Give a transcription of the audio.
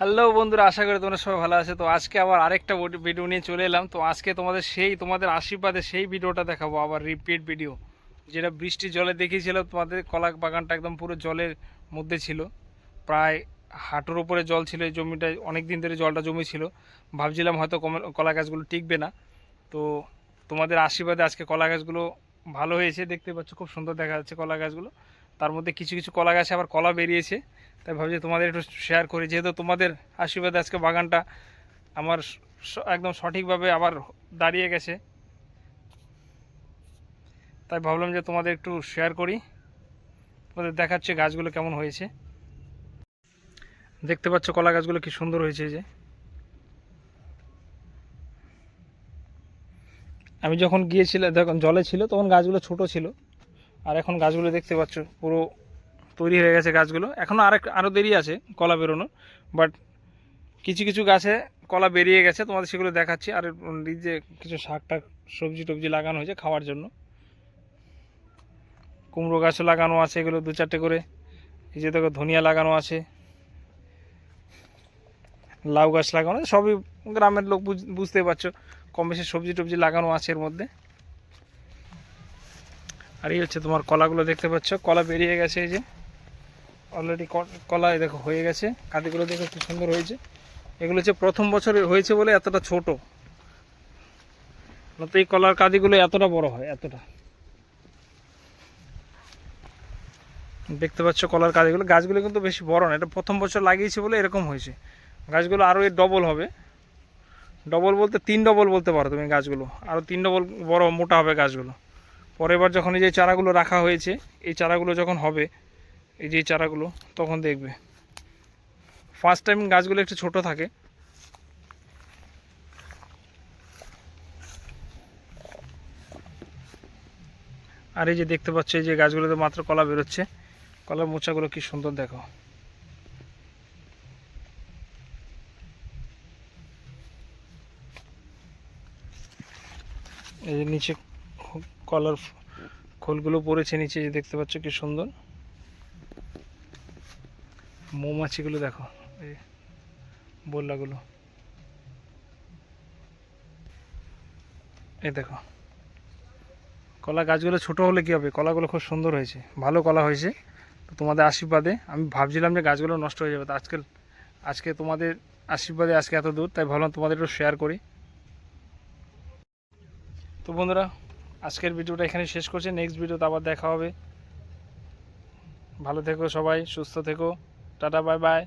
Hello বন্ধুরা, আশা করি তোমরা সবাই ভালো আছে। তো আজকে আবার আরেকটা ভিডিও নিয়ে চলে এলাম। তো আজকে তোমাদের সেই তোমাদের আশীর্বাদে সেই ভিডিওটা দেখাবো, আবার রিপিট ভিডিও যেটা বৃষ্টি জলে দেখিয়েছিল, তোমাদের কলা বাগানটা একদম পুরো জলের মধ্যে ছিল। প্রায় হাঁটুর উপরে জল ছিল, এই জমিটায় অনেক দিন ধরে জলটা জমে ছিল ভাবছিলাম হয়তো কলা গাছগুলো টিকবে না। তো তোমাদের আশীর্বাদে আজকে কলা গাছগুলো ভালো হয়েছে, দেখতে পাচ্ছ, খুব সুন্দর দেখা যাচ্ছে কলা গাছগুলো তার মধ্যে কিছু কিছু কলা গাছে আবার কলা বেরিয়েছে। তাই ভাবছি তোমাদের একটু শেয়ার করি। যেহেতু তোমাদের আশীর্বাদে আজকে বাগানটা আমার একদম সঠিকভাবে আবার দাঁড়িয়ে গেছে। তাই ভাবলাম যে তোমাদের একটু শেয়ার করি। তোমাদের দেখাচ্ছে গাছগুলো কেমন হয়েছে। দেখতে পাচ্ছ কলা গাছগুলো কি সুন্দর হয়েছে যে। আমি যখন গিয়েছিলাম যখন জলে ছিল, তখন গাছগুলো ছোট ছিল। আর এখন গাছগুলো দেখতে পাচ্ছ পুরো তৈরি হয়ে গেছে গাছগুলো। এখনও আরেক আরও দেরি আছে কলা বেরোনোর বাট কিছু কিছু গাছে কলা বেরিয়ে গেছে, তোমাদের সেগুলো দেখাচ্ছি। আর যে কিছু শাক টাক, সবজি টবজি লাগানো হয়েছে খাওয়ার জন্য। কুমড়ো গাছও লাগানো আছে এগুলো দু চারটে করে। এই যে দেখো ধনিয়া লাগানো আছে। লাউ গাছ লাগানো সবই গ্রামের লোক বুঝ- বুঝতে পারছ। কম বেশি সবজি টবজি লাগানো আছে এর মধ্যে। আর এই হচ্ছে তোমার কলাগুলো দেখতে পাচ্ছ, কলা বেরিয়ে গেছে এই যে। অলরেডি কলা দেখো হয়ে গেছে, কাঁদিগুলো দেখো খুব সুন্দর হয়েছে। এগুলো হচ্ছে প্রথম বছর হয়েছে বলে এতটা ছোট নয়তো এই কলার কাঁদিগুলো এতটা বড় হয়, এতটা। দেখতে পাচ্ছ কলার কাঁদিগুলো, গাছগুলো কিন্তু বেশি বড় না, এটা প্রথম বছর লাগিয়েছি বলে এরকম হয়েছে। গাছগুলো আরও এর ডবল হবে। ডবল বলতে তিন ডবল বলতে পারো তুমি গাছগুলো, আরও তিন ডবল বড় মোটা হবে গাছগুলো। পরের বার যখন এই যে চারাগুলো রাখা হয়েছে, এই চারাগুলো যখন হবে এই যে চারাগুলো, তখন দেখবে। ফার্স্ট টাইম গাছগুলো একটু ছোট থাকে। আর এই যে দেখতে পাচ্ছ, এই যে গাছগুলোতে মাত্র কলা বেরোচ্ছে। কলার মোচাগুলো কি সুন্দর দেখো। এই যে নিচে কলার খোলগুলো পড়েছে নিচে যে দেখতে পাচ্ছ কি সুন্দর। মৌমাছিগুলো দেখো, এই বললাগুলো। এই দেখো, কলা গাছগুলো ছোট হলে কী হবে? কলাগুলো খুব সুন্দর হয়েছে, ভালো কলা হয়েছে। তো তোমাদের আশীর্বাদে, আমি ভাবছিলাম যে গাছগুলো নষ্ট হয়ে যাবে, তো আজকে আজকে তোমাদের আশীর্বাদে আজকে এত দূর, তাই ভাবলাম তোমাদের একটু শেয়ার করি। তো বন্ধুরা, আজকের ভিডিওটা এখানে শেষ করছি নেক্সট ভিডিওতে আবার দেখা হবে। ভালো থেকো সবাই, সুস্থ থেকো। Tata bye bye